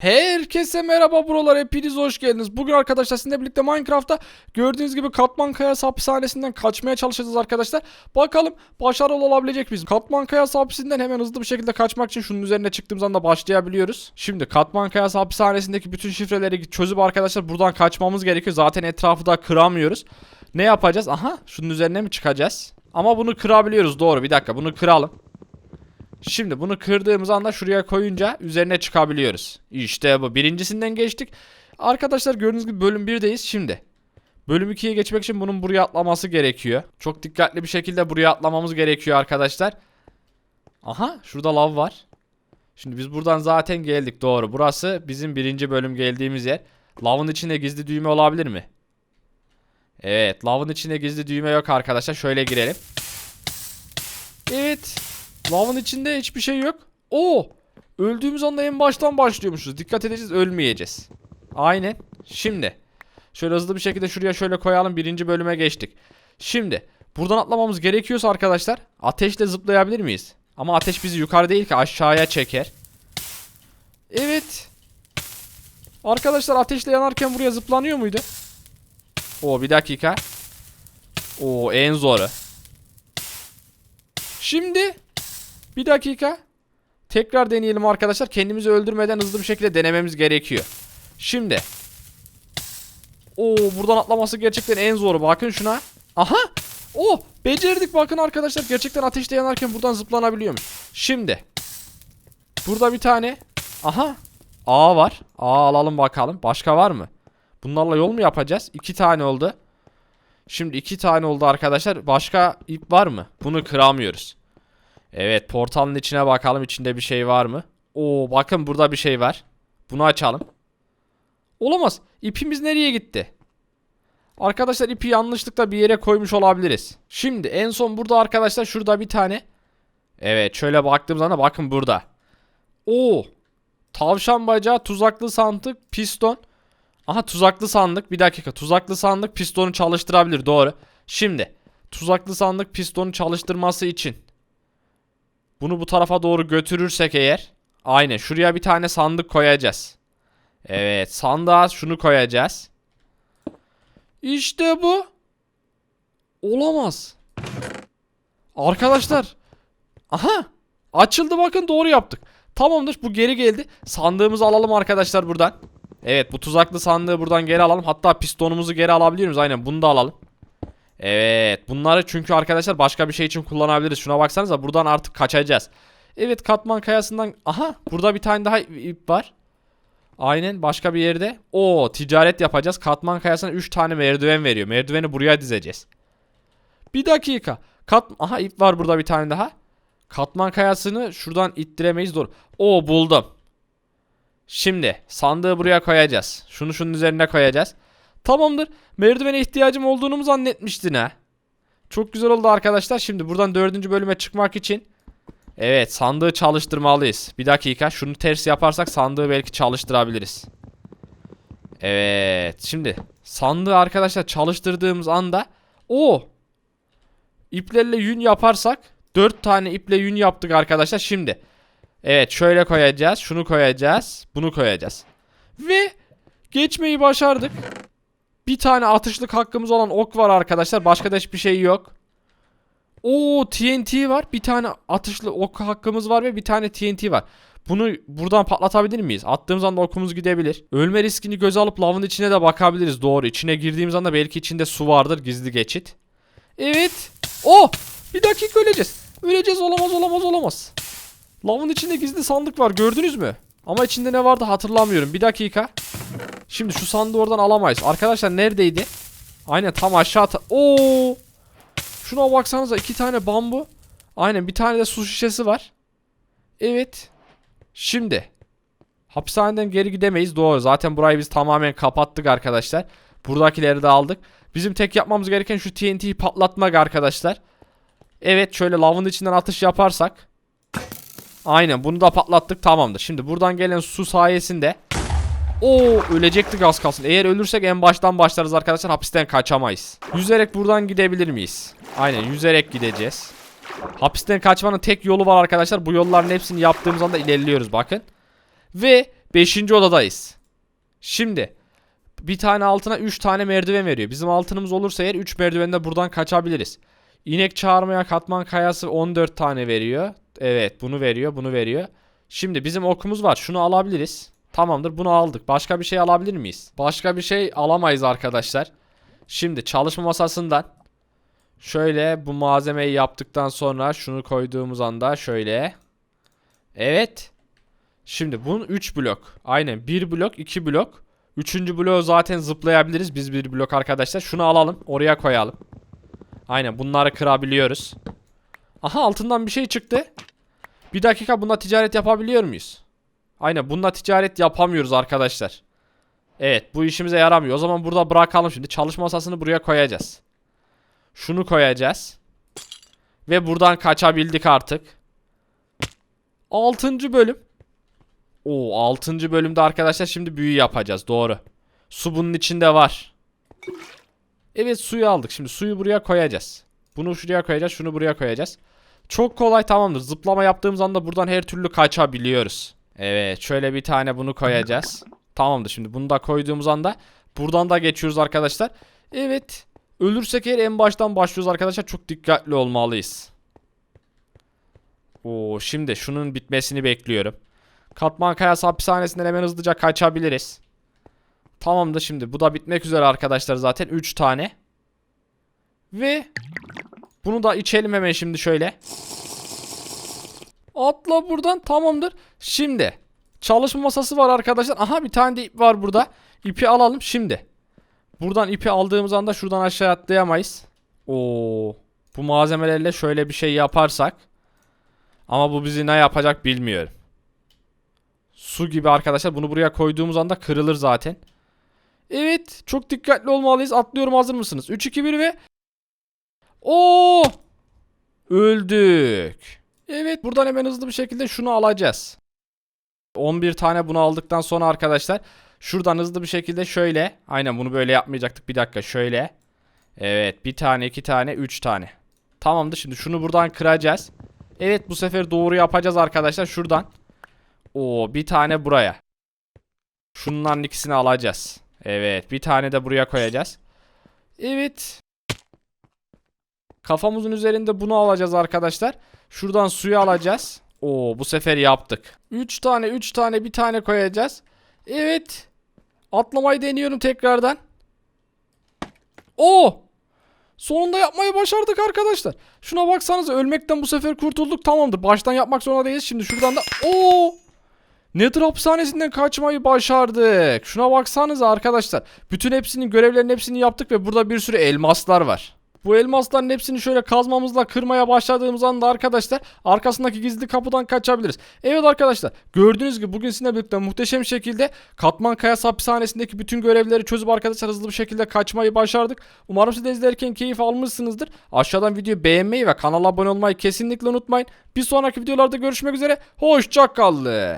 Herkese merhaba buralar hepiniz hoş geldiniz. Bugün arkadaşlar sizinle birlikte Minecraft'ta gördüğünüz gibi Katman Kayası hapishanesinden kaçmaya çalışacağız arkadaşlar. Bakalım başarılı olabilecek miyiz? Katman Kayası hapisinden hemen hızlı bir şekilde kaçmak için şunun üzerine çıktığımız anda başlayabiliyoruz. Şimdi Katman Kayası hapishanesindeki bütün şifreleri çözüp arkadaşlar buradan kaçmamız gerekiyor. Zaten etrafı da kıramıyoruz. Ne yapacağız? Aha şunun üzerine mi çıkacağız? Ama bunu kırabiliyoruz doğru bir dakika bunu kıralım. Şimdi bunu kırdığımız anda şuraya koyunca üzerine çıkabiliyoruz. İşte bu. Birincisinden geçtik. Arkadaşlar gördüğünüz gibi bölüm 1'deyiz şimdi. Bölüm 2'ye geçmek için bunun buraya atlaması gerekiyor. Çok dikkatli bir şekilde buraya atlamamız gerekiyor arkadaşlar. Aha şurada lav var. Şimdi biz buradan zaten geldik doğru. Burası bizim birinci bölüm geldiğimiz yer. Lavın içinde gizli düğme olabilir mi? Evet lavın içinde gizli düğme yok arkadaşlar. Şöyle girelim. Evet. Lavın içinde hiçbir şey yok. Oo! Öldüğümüz anda en baştan başlıyormuşuz. Dikkat edeceğiz ölmeyeceğiz. Aynen. Şimdi. Şöyle hızlı bir şekilde şuraya şöyle koyalım. Birinci bölüme geçtik. Şimdi. Buradan atlamamız gerekiyorsa arkadaşlar. Ateşle zıplayabilir miyiz? Ama ateş bizi yukarı değil ki aşağıya çeker. Evet. Arkadaşlar ateşle yanarken buraya zıplanıyor muydu? Oo bir dakika. Oo en zoru. Şimdi bir dakika. Tekrar deneyelim arkadaşlar. Kendimizi öldürmeden hızlı bir şekilde denememiz gerekiyor. Şimdi. Oo buradan atlaması gerçekten en zoru. Bakın şuna. Aha. Oh becerdik bakın arkadaşlar. Gerçekten ateşte yanarken buradan zıplanabiliyormuş. Şimdi. Burada bir tane. Aha. A var. A alalım bakalım. Başka var mı? Bunlarla yol mu yapacağız? İki tane oldu. Şimdi iki tane oldu arkadaşlar. Başka ip var mı? Bunu kıramıyoruz. Evet portalın içine bakalım içinde bir şey var mı? Oo bakın burada bir şey var. Bunu açalım. Olamaz. İpimiz nereye gitti? Arkadaşlar ipi yanlışlıkla bir yere koymuş olabiliriz. Şimdi en son burada arkadaşlar şurada bir tane. Evet şöyle baktığım zaman bakın burada. Oo. Tavşan bacağı, tuzaklı sandık, piston. Aha tuzaklı sandık. Bir dakika. Tuzaklı sandık pistonu çalıştırabilir. Doğru. Şimdi tuzaklı sandık pistonu çalıştırması için bunu bu tarafa doğru götürürsek eğer aynen şuraya bir tane sandık koyacağız. Evet sandığa şunu koyacağız. İşte bu. Olamaz. Arkadaşlar. Aha. Açıldı bakın doğru yaptık. Tamamdır bu geri geldi. Sandığımızı alalım arkadaşlar buradan. Evet bu tuzaklı sandığı buradan geri alalım. Hatta pistonumuzu geri alabilir miyiz? Aynen bunu da alalım. Evet bunları çünkü arkadaşlar başka bir şey için kullanabiliriz. Şuna baksanıza buradan artık kaçacağız. Evet katman kayasından aha burada bir tane daha ip var. Aynen başka bir yerde. O ticaret yapacağız. Katman kayasına 3 tane merdiven veriyor. Merdiveni buraya dizeceğiz. Bir dakika. Kat aha ip var burada bir tane daha. Katman kayasını şuradan ittiremeyiz doğru. O buldum. Şimdi sandığı buraya koyacağız. Şunu şunun üzerine koyacağız. Tamamdır. Merdivene ihtiyacım olduğunu mu zannetmiştin ha? Çok güzel oldu arkadaşlar. Şimdi buradan dördüncü bölüme çıkmak için Evet sandığı çalıştırmalıyız. Bir dakika şunu ters yaparsak sandığı belki çalıştırabiliriz. Evet şimdi sandığı arkadaşlar çalıştırdığımız anda o iplerle yün yaparsak 4 tane iple yün yaptık arkadaşlar şimdi. Evet şöyle koyacağız şunu koyacağız bunu koyacağız. Ve geçmeyi başardık. Bir tane atışlık hakkımız olan ok var arkadaşlar. Başka da hiçbir şey yok. Oo TNT var. Bir tane atışlı ok hakkımız var ve bir tane TNT var. Bunu buradan patlatabilir miyiz? Attığımız anda okumuz gidebilir. Ölme riskini göze alıp lavın içine de bakabiliriz. Doğru. İçine girdiğimiz anda belki içinde su vardır. Gizli geçit. Evet. Oh! Bir dakika öleceğiz. Öleceğiz. Olamaz olamaz olamaz. Lavın içinde gizli sandık var. Gördünüz mü? Ama içinde ne vardı hatırlamıyorum. Bir dakika. Şimdi şu sandığı oradan alamayız. Arkadaşlar neredeydi? Aynen tam aşağı. Ta Oo! Şuna baksanıza iki tane bambu. Aynen bir tane de su şişesi var. Evet. Şimdi. Hapishaneden geri gidemeyiz. Doğru. Zaten burayı biz tamamen kapattık arkadaşlar. Buradakileri de aldık. Bizim tek yapmamız gereken şu TNT'yi patlatmak arkadaşlar. Evet şöyle lavın içinden atış yaparsak. Aynen bunu da patlattık tamamdır. Şimdi buradan gelen su sayesinde Oo ölecektik az kalsın. Eğer ölürsek en baştan başlarız arkadaşlar. Hapisten kaçamayız. Yüzerek buradan gidebilir miyiz? Aynen yüzerek gideceğiz. Hapisten kaçmanın tek yolu var arkadaşlar. Bu yolların hepsini yaptığımız anda ilerliyoruz bakın. Ve 5. odadayız. Şimdi bir tane altına 3 tane merdiven veriyor. Bizim altınımız olursa eğer 3 merdivende buradan kaçabiliriz. İnek çağırmaya katman kayası 14 tane veriyor. Evet bunu veriyor bunu veriyor. Şimdi bizim okumuz var. Şunu alabiliriz. Tamamdır bunu aldık. Başka bir şey alabilir miyiz? Başka bir şey alamayız arkadaşlar. Şimdi çalışma masasından şöyle bu malzemeyi yaptıktan sonra şunu koyduğumuz anda şöyle. Evet. Şimdi bunun 3 blok. Aynen 1 blok 2 blok. Üçüncü bloğu zaten zıplayabiliriz biz bir blok arkadaşlar. Şunu alalım oraya koyalım. Aynen bunları kırabiliyoruz. Aha altından bir şey çıktı. Bir dakika bunda ticaret yapabiliyor muyuz? Aynen bunda ticaret yapamıyoruz arkadaşlar. Evet bu işimize yaramıyor. O zaman burada bırakalım şimdi. Çalışma masasını buraya koyacağız. Şunu koyacağız. Ve buradan kaçabildik artık. 6. bölüm. O 6. bölümde arkadaşlar şimdi büyü yapacağız. Doğru. Su bunun içinde var. Evet suyu aldık. Şimdi suyu buraya koyacağız. Bunu şuraya koyacağız. Şunu buraya koyacağız. Çok kolay tamamdır. Zıplama yaptığımız anda buradan her türlü kaçabiliyoruz. Evet şöyle bir tane bunu koyacağız. Tamamdır şimdi bunu da koyduğumuz anda buradan da geçiyoruz arkadaşlar. Evet. Ölürsek eğer en baştan başlıyoruz arkadaşlar. Çok dikkatli olmalıyız. Oo şimdi şunun bitmesini bekliyorum. Katman Kayası hapishanesinden hemen hızlıca kaçabiliriz. Tamamdır şimdi. Bu da bitmek üzere arkadaşlar zaten. 3 tane. Ve bunu da içelim hemen şimdi şöyle. Atla buradan tamamdır. Şimdi çalışma masası var arkadaşlar. Aha bir tane de ip var burada. İpi alalım şimdi. Buradan ipi aldığımız anda şuradan aşağı atlayamayız. Oo. Bu malzemelerle şöyle bir şey yaparsak. Ama bu bizi ne yapacak bilmiyorum. Su gibi arkadaşlar. Bunu buraya koyduğumuz anda kırılır zaten. Evet. Çok dikkatli olmalıyız. Atlıyorum hazır mısınız? 3, 2, 1 ve... Oo! Öldük. Evet buradan hemen hızlı bir şekilde şunu alacağız. 11 tane bunu aldıktan sonra arkadaşlar şuradan hızlı bir şekilde şöyle. Aynen bunu böyle yapmayacaktık. Bir dakika şöyle. Evet bir tane iki tane üç tane. Tamamdır şimdi şunu buradan kıracağız. Evet bu sefer doğru yapacağız arkadaşlar şuradan. Oo bir tane buraya. Şunların ikisini alacağız. Evet bir tane de buraya koyacağız. Evet. Kafamızın üzerinde bunu alacağız arkadaşlar. Şuradan suyu alacağız. Oo bu sefer yaptık. 3 tane 3 tane bir tane koyacağız. Evet. Atlamayı deniyorum tekrardan. Oo. Sonunda yapmayı başardık arkadaşlar. Şuna baksanıza ölmekten bu sefer kurtulduk. Tamamdır. Baştan yapmak zorunda değiliz. Şimdi şuradan da Oo. Nether hapishanesinden kaçmayı başardık. Şuna baksanıza arkadaşlar. Bütün hepsinin görevlerinin hepsini yaptık ve burada bir sürü elmaslar var. Bu elmasların hepsini şöyle kazmamızla kırmaya başladığımız anda arkadaşlar arkasındaki gizli kapıdan kaçabiliriz. Evet arkadaşlar gördüğünüz gibi bugün sizinle birlikte muhteşem şekilde Katman Kayası hapishanesindeki bütün görevleri çözüp arkadaşlar hızlı bir şekilde kaçmayı başardık. Umarım siz de izlerken keyif almışsınızdır. Aşağıdan videoyu beğenmeyi ve kanala abone olmayı kesinlikle unutmayın. Bir sonraki videolarda görüşmek üzere. Hoşçakalın.